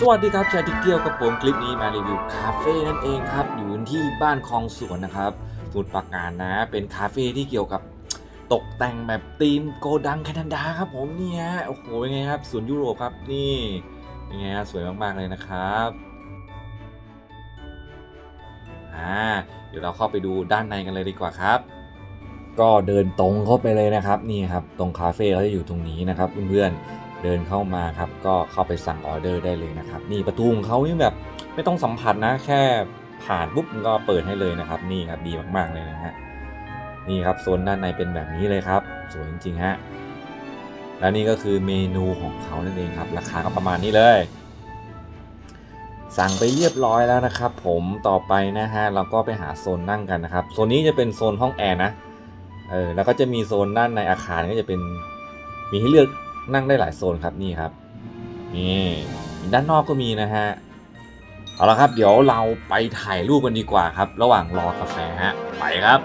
สวัสดีครับชายที่เกี่ยวกับผมคลิปนี้มารีวิวคาเฟ่นั่นเองครับอยู่ที่บ้านคลองสวนนะครับสมุทรปาการนะเป็นคาเฟ่ที่เกี่ยวกับตกแต่งแบบธีมโกดังแคนาดาครับผมเนี่ยโอ้โหเป็นไงครับสวนยุโรปครับนี่เป็นไงฮะสวยมากๆเลยนะครับอ่าเดี๋ยวเราเข้าไปดูด้านในกันเลยดีกว่าครับ ก็เดินตรงเข้าไปเลยนะครับนี่ครับตรงคาเฟ่เขาจะอยู่ตรงนี้นะครับเพื่อนๆ เดินเข้ามาครับก็เข้าไปสั่งออเดอร์ได้เลยนะครับนี่ประตูของเขานี่แบบไม่ต้องสัมผัสนะแค่ผ่านปุ๊บก็เปิดให้เลยนะครับ นี่ครับดีมากๆเลยนะฮะนี่ครับโซนด้านในเป็นแบบนี้เลยครับ สวยจริงๆฮะและนี่ก็คือเมนูของเขานั่นเองครับ ราคาก็ประมาณนี้เลย สั่งไปเรียบร้อยแล้วนะครับ ผมต่อไปนะฮะเราก็ไปหาโซนนั่งกันนะครับโซนนี้จะเป็นโซนห้องแอร์นะเออแล้วก็จะมีโซนด้านในอาคารก็จะเป็นมีให้เลือก นั่งได้หลายโซนครับนี่ครับนี่ด้านนอกก็มีนะฮะเอาละครับ เดี๋ยวเราไปถ่ายรูปกันดีกว่าครับ ระหว่างรอกาแฟฮะไปครับ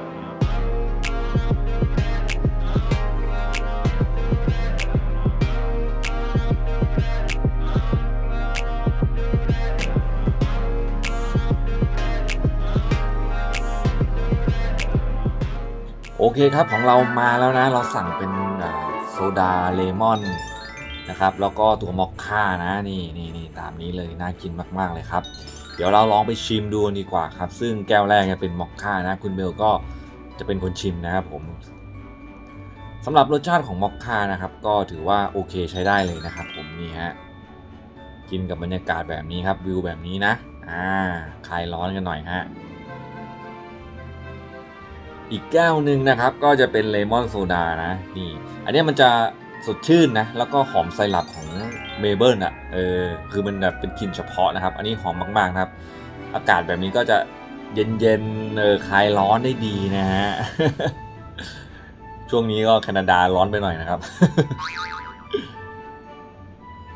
โอเคครับของเรามาแล้วนะ เราสั่งเป็น ดาเลมอนนะครับแล้วก็ตัวมอคค่านะนี่นี่นี่ตามนี้เลยน่ากินมากๆเลยครับ เดี๋ยวเราลองไปชิมดูดีกว่าครับ ซึ่งแก้วแรกเนี่ยเป็นมอคค่านะ คุณเบลก็จะเป็นคนชิมนะครับผมสำหรับรสชาติของมอคค่านะครับ ก็ถือว่าโอเคใช้ได้เลยนะครับ ผมนี่ฮะกินกับบรรยากาศแบบนี้ครับวิวแบบนี้นะอ่าคลายร้อนกันหน่อยฮะ อีกแก้วหนึ่งนะครับก็จะเป็นเลมอนโซดานะนี่ อันนี้มันจะสดชื่นนะ แล้วก็หอมไซรัปของเมเบิลอะเออคือมันแบบเป็นกลิ่นเฉพาะนะครับ อันนี้หอมมากๆนะครับ อากาศแบบนี้ก็จะเย็นๆเออคลายร้อนได้ดีนะฮะช่วงนี้ก็แคนาดาร้อนไปหน่อยนะครับ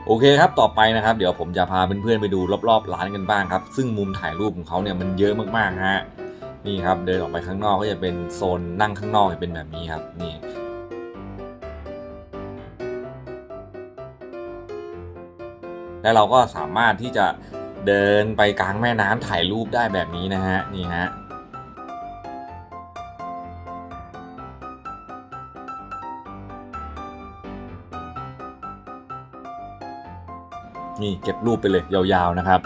โอเคครับต่อไปนะครับ เดี๋ยวผมจะพาเพื่อนๆไปดูรอบๆร้านกันบ้างครับ ซึ่งมุมถ่ายรูปของเขาเนี่ยมันเยอะมากๆฮะ นี่ครับเดินออกไปข้างนอกก็จะเป็นโซนนั่งข้างนอกจะเป็นแบบนี้ครับนี่และเราก็สามารถที่จะเดินไปกลางแม่น้ำถ่ายรูปได้แบบนี้นะฮะนี่ฮะนี่เก็บรูปไปเลยยาวๆนะครับ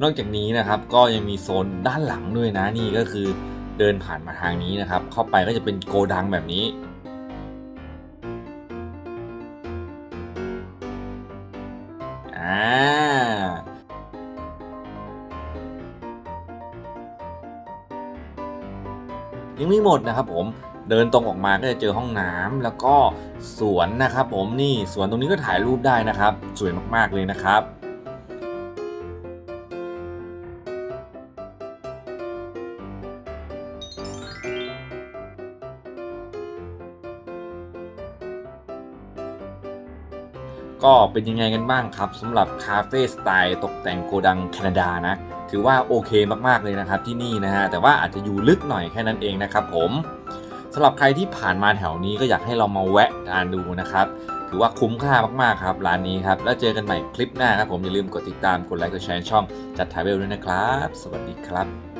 นอกจากนี้นะครับก็ยังมีโซนด้านหลังด้วยนะนี่ก็คือเดินผ่านมาทางนี้นะครับ เข้าไปก็จะเป็นโกดังแบบนี้อ่ายังไม่หมดนะครับผมเดินตรงออกมาก็จะเจอห้องน้ำแล้วก็สวนนะครับผมนี่สวนตรงนี้ก็ถ่ายรูปได้นะครับ สวยมากๆเลยนะครับ ก็เป็นยังไงกันบ้างครับสำหรับคาเฟ่สไตล์ตกแต่งโกดังแคนาดานะ ถือว่าโอเคมากๆเลยนะครับที่นี่นะฮะแต่ว่าอาจจะอยู่ลึกหน่อยแค่นั้นเองนะครับผมสำหรับใครที่ผ่านมาแถวนี้ก็อยากให้เรามาแวะทานดูนะครับถือว่าคุ้มค่ามากๆครับร้านนี้ครับแล้วเจอกันใหม่คลิปหน้าครับผมอย่าลืมกดติดตามกดไลค์กดแชร์ช่องจัดถ่ายเวลด้วยนะครับ สวัสดีครับ